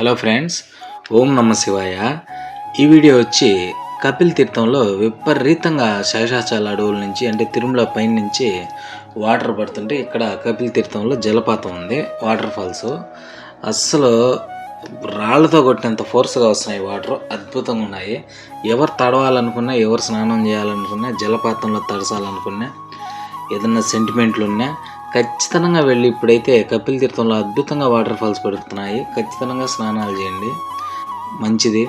Hello friends ఓం నమ శివాయ. ఈ వీడియో వచ్చి కపిల్ తీర్థంలో విపరీతంగా శేషాచల అడవుల నుంచి అంటే తిరుమల పైన నుంచి వాటర్ పడుతుంటే ఇక్కడ కపిల్ తీర్థంలో జలపాతం ఉంది వాటర్ ఫాల్స్. అస్సలు రాళ్ళతో కొట్టినంత ఫోర్స్గా వస్తున్నాయి వాటర్ అద్భుతంగా ఉన్నాయి. ఎవరు తడవాలనుకున్నా ఎవరు స్నానం చేయాలనుకున్నా జలపాతంలో తడసాలనుకున్నా ఏదన్నా సెంటిమెంట్లు ఉన్నా ఖచ్చితంగా వెళ్ళి ఇప్పుడైతే కపిల్ తీర్థంలో అద్భుతంగా వాటర్ ఫాల్స్ పడుతున్నాయి. ఖచ్చితంగా స్నానాలు చేయండి. మంచిది.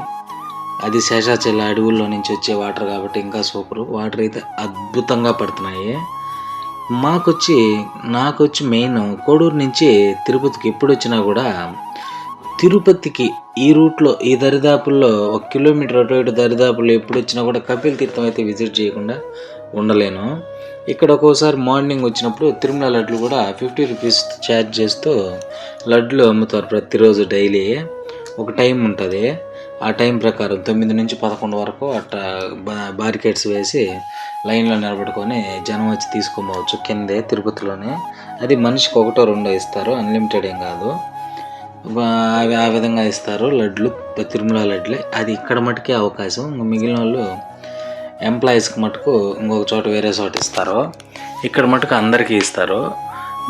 అది శేషాచల అడవుల్లో నుంచి వచ్చే వాటర్ కాబట్టి ఇంకా సూపర్. వాటర్ అయితే అద్భుతంగా పడుతున్నాయి. మాకొచ్చి నాకొచ్చి మెయిన్ కోడూరు నుంచి తిరుపతికి ఎప్పుడు వచ్చినా కూడా తిరుపతికి ఈ రూట్లో ఈ దరిదాపుల్లో ఒక కిలోమీటర్ అటు ఇటు దరిదాపుల్లో ఎప్పుడు వచ్చినా కూడా కపిల్ తీర్థం అయితే విజిట్ చేయకుండా ఉండలేను. ఇక్కడ ఒక్కోసారి మార్నింగ్ వచ్చినప్పుడు తిరుమల లడ్లు కూడా ఫిఫ్టీ రూపీస్ ఛార్జ్ చేస్తూ లడ్లు అమ్ముతారు ప్రతిరోజు డైలీ. ఒక టైం ఉంటుంది. ఆ టైం ప్రకారం తొమ్మిది నుంచి పదకొండు వరకు అట్లా బా బారికేడ్స్ వేసి లైన్లో నిలబడుకొని జనం వచ్చి తీసుకోవచ్చు కిందే తిరుపతిలోనే. అది మనిషికి ఒకటో రెండో ఇస్తారు. అన్లిమిటెడ్ ఏం కాదు. అవి ఆ విధంగా ఇస్తారు లడ్లు తిరుమల లడ్లే. అది ఇక్కడ మటుకే అవకాశం. మిగిలిన వాళ్ళు ఎంప్లాయీస్కి మటుకు ఇంకొక చోట వేరే చోట ఇస్తారు ఇక్కడ మటుకు అందరికీ ఇస్తారు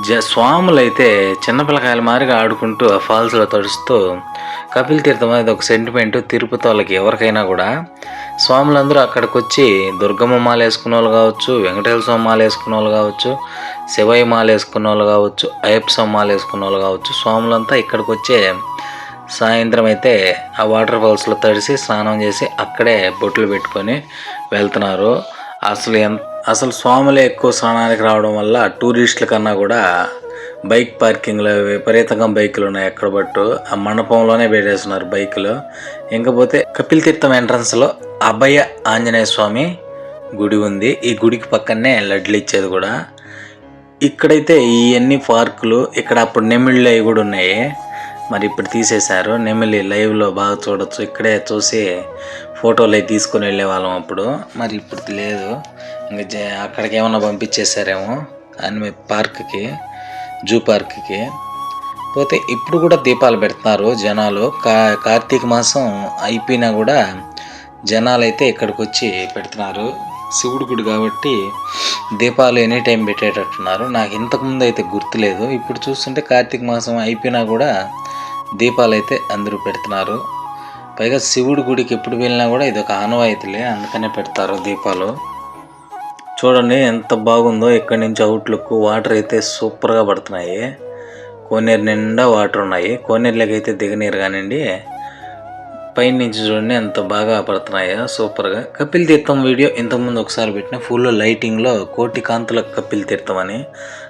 జ స్వాములు అయితే చిన్నపిల్లకాయల మారిగా ఆడుకుంటూ ఆ ఫాల్స్లో తడుస్తూ కపిల్ తీర్థం అనేది ఒక సెంటిమెంట్ తిరుపతి వాళ్ళకి ఎవరికైనా కూడా. స్వాములందరూ అక్కడికి వచ్చి దుర్గమ్మ మాల వేసుకున్న వాళ్ళు కావచ్చు వెంకటేశ్వర స్వామి మాల వేసుకున్న వాళ్ళు కావచ్చు శివయ్య మాల వేసుకున్న వాళ్ళు కావచ్చు అయ్యప్ప స్వామి మాల వేసుకున్న వాళ్ళు కావచ్చు స్వాములంతా ఇక్కడికి వచ్చే సాయంత్రం అయితే ఆ వాటర్ ఫాల్స్లో తడిసి స్నానం చేసి అక్కడే బొట్లు పెట్టుకొని వెళ్తున్నారు. అసలు ఎంత అసలు స్వాములే ఎక్కువ స్నానానికి రావడం వల్ల టూరిస్టుల కన్నా కూడా బైక్ పార్కింగ్లో విపరీతంగా బైకులు ఉన్నాయి ఎక్కడ పట్టు. ఆ మండపంలోనే పెట్టేస్తున్నారు బైకులు. ఇంకపోతే కపిల్ తీర్థం ఎంట్రన్స్లో అభయ ఆంజనేయ స్వామి గుడి ఉంది. ఈ గుడికి పక్కనే లడ్లు ఇచ్చేది కూడా. ఇక్కడైతే ఇవన్నీ పార్కులు ఇక్కడ అప్పుడు నెమిళ్ళు అవి కూడా ఉన్నాయి. మరి ఇప్పుడు తీసేశారు. నెమిలి లైవ్లో బాగా చూడొచ్చు. ఇక్కడే చూసి ఫోటోలు అవి తీసుకొని వెళ్ళే వాళ్ళం అప్పుడు. మరి ఇప్పుడు లేదు. ఇంకా జ- అక్కడికి ఏమన్నా పంపించేశారేమో. అని పార్క్కి జూ పార్క్కి. పోతే ఇప్పుడు కూడా దీపాలు పెడుతున్నారు జనాలు. కా కార్తీక మాసం అయిపోయినా కూడా జనాలు అయితే ఇక్కడికి వచ్చి పెడుతున్నారు. శివుడి గుడి కాబట్టి దీపాలు ఎనీ టైం పెట్టేటట్టున్నారు. నాకు ఇంతకుముందు అయితే గుర్తులేదు. ఇప్పుడు చూస్తుంటే కార్తీక మాసం అయిపోయినా కూడా దీపాలు అయితే అందరూ పెడుతున్నారు. పైగా శివుడి గుడికి ఎప్పుడు వెళ్ళినా కూడా ఇది ఒక ఆనవాయితీలే అందుకనే పెడతారు దీపాలు. చూడండి ఎంత బాగుందో ఇక్కడి నుంచి అవుట్లుక్ వాటర్ అయితే సూపర్గా పడుతున్నాయి. కోనేరు నిండా వాటర్ ఉన్నాయి. కోనేరులోకి అయితే దిగనీరు కానివ్వండి. పైన నుంచి చూడండి ఎంత బాగా పడుతున్నాయో సూపర్గా. కపిల్ తీర్థం వీడియో ఇంతకుముందు ఒకసారి పెట్టిన ఫుల్ లైటింగ్లో కోటి కాంతుల కపిల్ తీర్థం అని.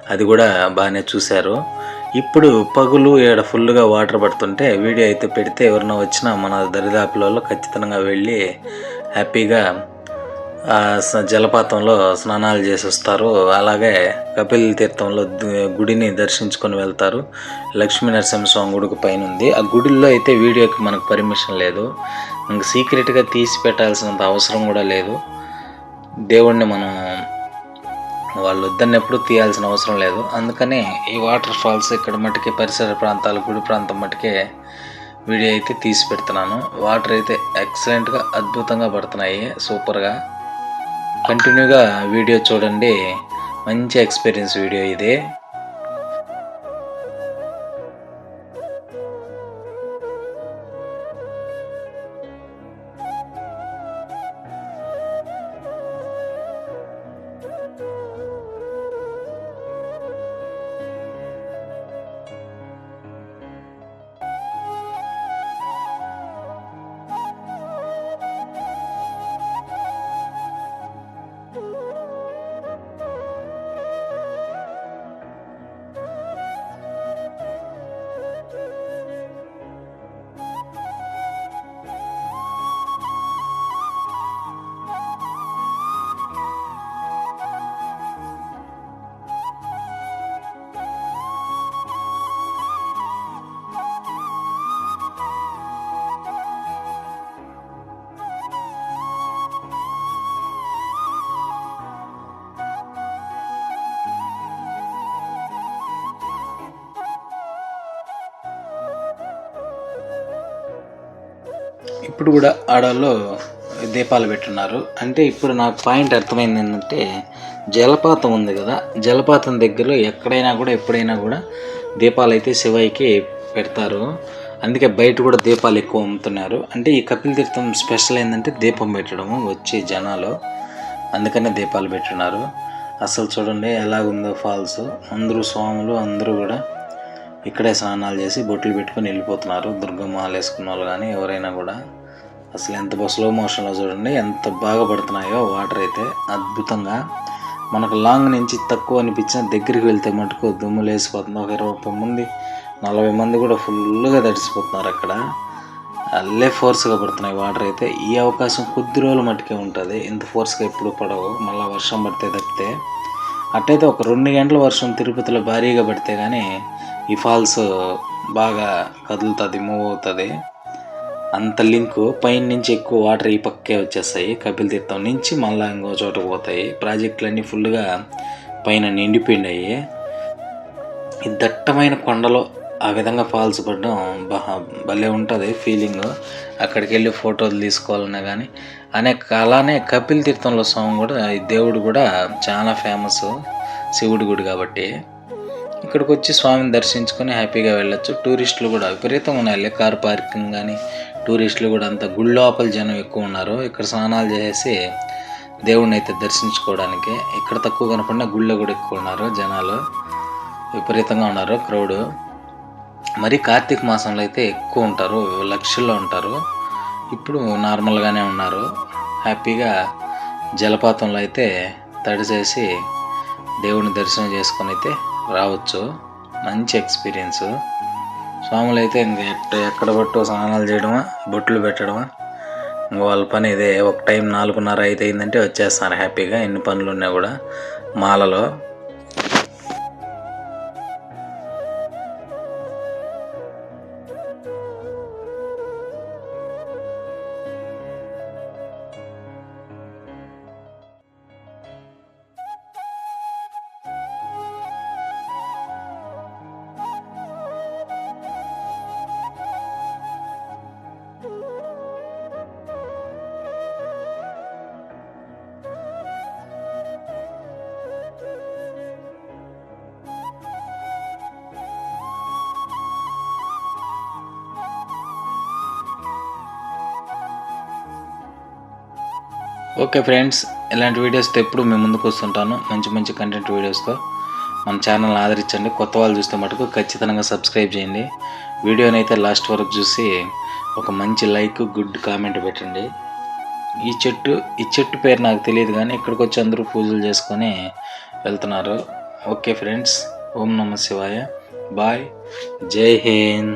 అది కూడా బాగానే చూశారు. ఇప్పుడు పగులు ఏడ ఫుల్గా వాటర్ పడుతుంటే వీడియో అయితే పెడితే ఎవరైనా వచ్చినా మన దరిదాపులలో ఖచ్చితంగా వెళ్ళి హ్యాపీగా ఆ జలపాతంలో స్నానాలు చేసి వస్తారు. అలాగే కపిల్ తీర్థంలో గుడిని దర్శించుకొని వెళ్తారు. లక్ష్మీ నరసింహస్వామి గుడికి పైన ఉంది ఆ గుడిలో అయితే వీడియోకి మనకు పర్మిషన్ లేదు. ఇంక సీక్రెట్గా తీసి పెట్టాల్సినంత అవసరం కూడా లేదు. దేవుణ్ణి మనం వాళ్ళు వద్దన్నప్పుడు తీయాల్సిన అవసరం లేదు. అందుకని ఈ వాటర్ ఫాల్స్ ఇక్కడ మట్టుకే పరిసర ప్రాంతాలు గుడి ప్రాంతం మట్టుకే వీడియో అయితే తీసి పెడుతున్నాను. వాటర్ అయితే ఎక్సలెంట్గా అద్భుతంగా పడుతున్నాయి. సూపర్గా కంటిన్యూగా వీడియో చూడండి. మంచి ఎక్స్పీరియన్స్ వీడియో ఇది. ఇప్పుడు కూడా ఆడవాళ్ళు దీపాలు పెట్టున్నారు. అంటే ఇప్పుడు నాకు పాయింట్ అర్థమైంది ఏంటంటే జలపాతం ఉంది కదా జలపాతం దగ్గరలో ఎక్కడైనా కూడా ఎప్పుడైనా కూడా దీపాలు అయితే శివయ్యకి పెడతారు. అందుకే బయట కూడా దీపాలు ఎక్కువ అమ్ముతున్నారు. అంటే ఈ కపిల్ తీర్థం స్పెషల్ ఏంటంటే దీపం పెట్టడము వచ్చే జనాలు అందుకనే దీపాలు పెట్టున్నారు. అసలు చూడండి ఎలాగుందో ఫాల్స్. అందరూ స్వాములు అందరూ కూడా ఇక్కడే స్నానాలు చేసి బొట్లు పెట్టుకొని వెళ్ళిపోతున్నారు. దుర్గమ్మ వేసుకున్న వాళ్ళు కానీ ఎవరైనా కూడా. అసలు ఎంత స్లో మోషన్లో చూడండి ఎంత బాగా పడుతున్నాయో వాటర్ అయితే అద్భుతంగా. మనకు లాంగ్ నుంచి తక్కువ అనిపించిన దగ్గరికి వెళ్తే మటుకు దుమ్ము లేసిపోతుంది ఒక ఇరవై ముప్పై మంది నలభై మంది కూడా ఫుల్గా తడిసిపోతున్నారు అక్కడ. అల్లే ఫోర్స్గా పడుతున్నాయి వాటర్ అయితే. ఈ అవకాశం కొద్ది రోజులు మట్టుకే ఉంటుంది. ఇంత ఫోర్స్గా ఎప్పుడు పడవు. మళ్ళీ వర్షం పడితే తప్పితే. అట్టయితే ఒక రెండు గంటల వర్షం తిరుపతిలో భారీగా పడితే కానీ ఈ ఫాల్స్ బాగా కదులుతుంది మూవ్ అవుతుంది. అంత లింకు పైన నుంచి ఎక్కువ వాటర్ ఈ పక్కే వచ్చేస్తాయి. కపిల్ తీర్థం నుంచి మళ్ళీ ఇంకో చోటకు పోతాయి. ప్రాజెక్టులన్నీ ఫుల్గా పైన నిండిపోయినాయి. ఈ దట్టమైన కొండలో ఆ విధంగా ఫాల్స్ పడడం భలే ఉంటుంది ఫీలింగ్. అక్కడికి వెళ్ళి ఫోటోలు తీసుకోవాలన్నా కానీ అనేక అలానే కపిల్ తీర్థంలో స్వామి కూడా ఈ దేవుడు కూడా చాలా ఫేమస్ శివుడి గుడి కాబట్టి. ఇక్కడికి వచ్చి స్వామిని దర్శించుకొని హ్యాపీగా వెళ్ళొచ్చు. టూరిస్టులు కూడా విపరీతంగా ఉన్నాయి కార్ పార్కింగ్ కానీ టూరిస్టులు కూడా అంత గుడి లోపల జనం ఎక్కువ ఉన్నారు. ఇక్కడ స్నానాలు చేసి దేవుడిని అయితే దర్శించుకోవడానికి. ఇక్కడ తక్కువ కనపడినా గుళ్ళో కూడా ఎక్కువ ఉన్నారు జనాలు. విపరీతంగా ఉన్నారు క్రౌడ్. మరి కార్తీక మాసంలో అయితే ఎక్కువ ఉంటారు లక్షల్లో ఉంటారు. ఇప్పుడు నార్మల్గానే ఉన్నారు. హ్యాపీగా జలపాతంలో అయితే తడిచేసి దేవుని దర్శనం చేసుకొని అయితే రావచ్చు. మంచి ఎక్స్పీరియన్స్. స్వాములు అయితే ఇంక ఎక్కడ పట్టు స్నానాలు చేయడమా బొట్లు పెట్టడమా? ఇంకా వాళ్ళ పని ఇదే. ఒక టైం నాలుగున్నర అయితే అయిందంటే వచ్చేస్తారు హ్యాపీగా. ఎన్ని పనులు ఉన్నా కూడా మాలలో ఓకే ఫ్రెండ్స్ ఇలాంటి వీడియోస్తో ఎప్పుడు మేము ముందుకు వస్తుంటాను. మంచి మంచి కంటెంట్ వీడియోస్తో. మన ఛానల్ ఆదరించండి. కొత్త వాళ్ళు చూస్తే మటుకు ఖచ్చితంగా సబ్స్క్రైబ్ చేయండి. వీడియోని అయితే లాస్ట్ వరకు చూసి ఒక మంచి లైక్ గుడ్ కామెంట్ పెట్టండి. ఈ చెట్టు ఈ చెట్టు పేరు నాకు తెలియదు కానీ ఇక్కడికి వచ్చి అందరూ పూజలు చేసుకొని వెళ్తున్నారు. ఓకే ఫ్రెండ్స్ ఓం నమ శివాయ. బాయ్. జై హింద్.